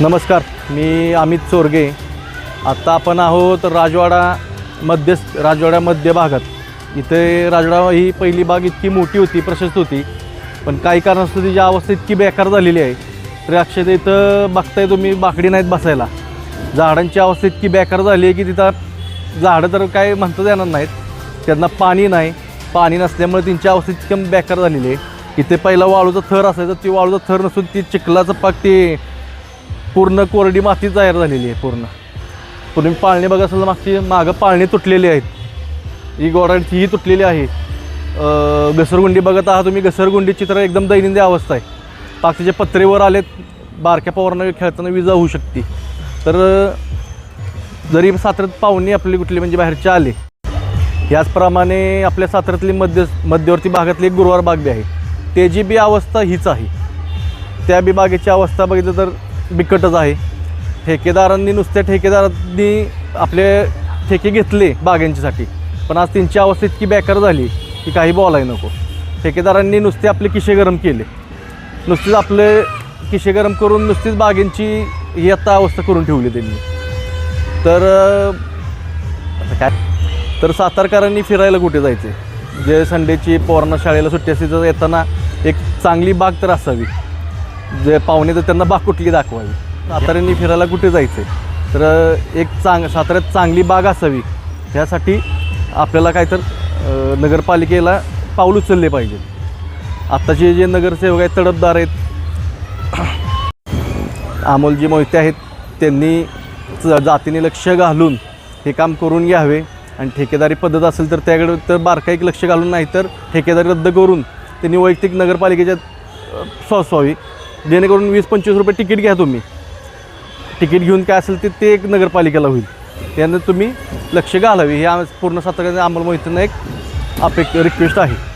नमस्कार मी अमित चोरगे. आत्ता आपण आहोत राजवाडा मध्य राजवाडा मध्य भागात. इथे राजवाडा ही पहिली बाग इतकी मोठी होती प्रशस्त होती. पण काही कारणास्तव तिची अवस्था इतकी बेकार झालेली आहे. तरी अक्षरशः इथं बघताय तुम्ही बाकडी नाहीत बसायला. झाडांची अवस्था इतकी बेकार झाली आहे की तिथं झाडं तर काय म्हणता येणार नाहीत. त्यांना पाणी नाही. पाणी नसल्यामुळे त्यांची अवस्था इतकी बेकार झालेली आहे. इथे पहिला वाळूचा थर असायचा ती वाळूचा थर नसून ती चिखलाचं पाक ते पूर्ण कोरडी माती तयार झालेली आहे पूर्ण. पूर्वी पाळणे बघा असेल मागची मागं पाळणे तुटलेली आहेत. ही गोडांची ही तुटलेली आहे. घसरगुंडी बघत आहात तुम्ही घसरगुंडी चित्र एकदम दैनंदिन अवस्था आहे. पाक पत्रेवर आलेत बारक्या पवारांना खेळताना विजा होऊ शकते. तर जरी साताऱ्यात पाहुणे आपली कुठली म्हणजे बाहेरचे आले याचप्रमाणे आपल्या साताऱ्यातली मध्य मध्यवर्ती भागातली एक गुरुवार बाग बी आहे. त्याची बी अवस्था हीच आहे. त्या बी बागेची अवस्था बघितलं तर बिकटच आहे. ठेकेदारांनी नुसत्या ठेकेदारांनी आपले ठेके घेतले बागांच्यासाठी. पण आज त्यांची अवस्था इतकी बेकार झाली की काही बोलाय नको. ठेकेदारांनी नुसते आपले किशे गरम केले. नुसतेच आपले किशे गरम करून नुसतीच बागेंची ही आत्ता अवस्था करून ठेवली त्यांनी. तर आता काय? तर सातारकरांनी फिरायला कुठे जायचे जे संडेची पोरांना शाळेला सुट्टी असते तर येताना एक चांगली बाग तर असावी. जे पाहुणे तर त्यांना बाग कुठली दाखवावी? साताऱ्यांनी फिरायला कुठे जायचं तर एक चांग साताऱ्यात चांगली बाग असावी. ह्यासाठी आपल्याला काय तर नगरपालिकेला पाऊल उचलले पाहिजे. आत्ताचे जे नगरसेवक आहेत तडफदार आहेत अमोलजी मोहिते आहेत त्यांनी जातीने लक्ष घालून हे काम करून घ्यावे. आणि ठेकेदारी पद्धत असेल तर त्याकडे तर बारकाईक लक्ष घालून नाही तर ठेकेदारी रद्द करून त्यांनी वैयक्तिक नगरपालिकेच्या अ, सोसवावी जेणेकरून वीस पंचवीस रुपये तिकीट घ्या तुम्ही. तिकीट घेऊन काय असेल ते ते एक नगरपालिकेला होईल. त्यानं तुम्ही लक्ष घालावे. हे आम- पूर्ण साताऱ्याने अमोल मोहितेंना एक अपेक्षा रिक्वेस्ट आहे.